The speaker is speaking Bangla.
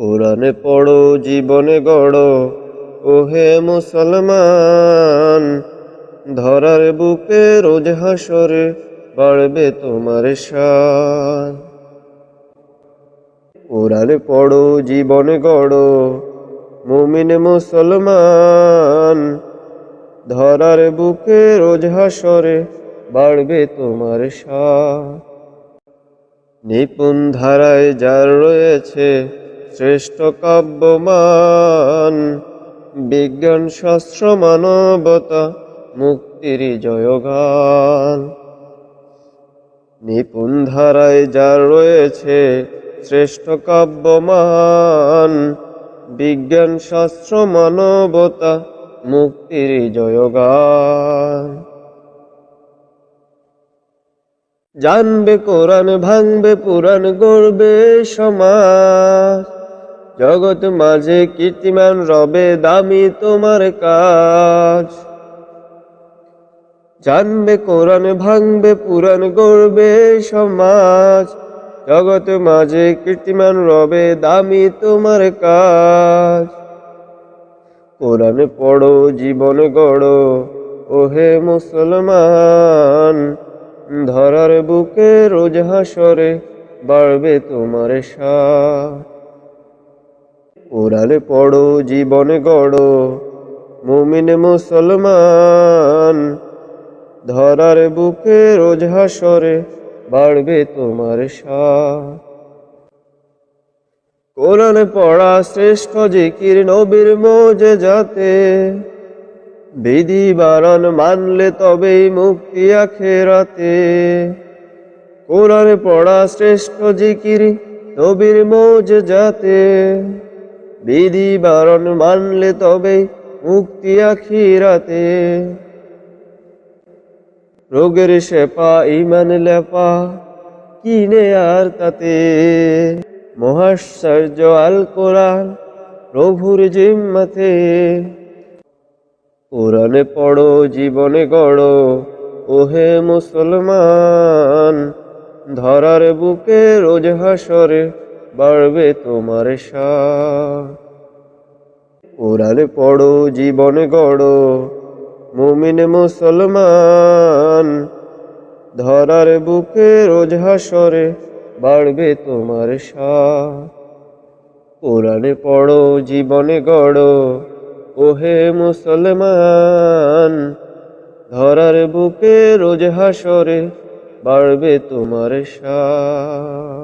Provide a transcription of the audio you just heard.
কোরআনে পড়ো, জীবনে গড়ো। ওহে মুসলমান, ধরার বুকে রোজ হাসরে বাড়বে তোমার শান কোরআনে পড়ো, জীবনে গড়ো। মুমিন মুসলমান, ধরার বুকে রোজ হাসরে বাড়বে তোমার শান নিপুণ ধারায় যার রয়েছে শ্রেষ্ঠ কাব্যমান বিজ্ঞান শাস্ত্র মানবতা মুক্তির জয়গান। নিপুণ ধারায় যার রয়েছে শ্রেষ্ঠ কাব্যমান বিজ্ঞান শাস্ত্র মানবতা মুক্তির জয়গান। জানবে, কোরআন ভাঙবে, পুরাণ গড়বে সমাজ। জগৎ মাঝে কীর্তিমান রবে দামি তোমার কাজ। জানবে, কোরআন ভাঙবে, পুরাণ গড়বে সমাজ। জগৎ মাঝে কীর্তিমান রবে দামি তোমার কাজ। কোরআন পড়ো, জীবন গড়ো, ওহে মুসলমান। ধরার বুকে রোজ হাসরে বাড়বে তোমার সাথ। কোরআনে পড়ো, জীবনে গড়ো। মুমিন মুসলমান, ধরার বুকে রোজ হাসরে বাড়বে তোমার সাথ। কোরআনে পড়া শ্রেষ্ঠ জিকির নবীর মোজে যাতে। বিধি বারণ মানলে তবেই মুক্তি আখেরাতে। কোরআনে পড়া শ্রেষ্ঠ জিকির নবীর মোজ যাতে। বিধি বারণ মানলে তবেই মুক্তি আখিরাতে। রোগের সেপা ইমান লেপা কিনে আর তাতে। মহাশ্চর্য আল কোরআন প্রভুর জিম্মাতে। কোরআনে পড়ো, জীবনে গড়ো, ওহে মুসলমান, ধরার বুকে রোজ হাসরে। বাড়বে তোমার সাথ কোরআনে পড়ো, জীবনে গড়ো, মুমিন মুসলমান। ধরার বুকে রোজ হাসরে বাড়বে তোমার সাথ কোরআনে পড়ো, জীবনে গড়ো, ওহে মুসলমান। ধরার বুকে রোজ হাসরে বাড়বে তোমার সাথ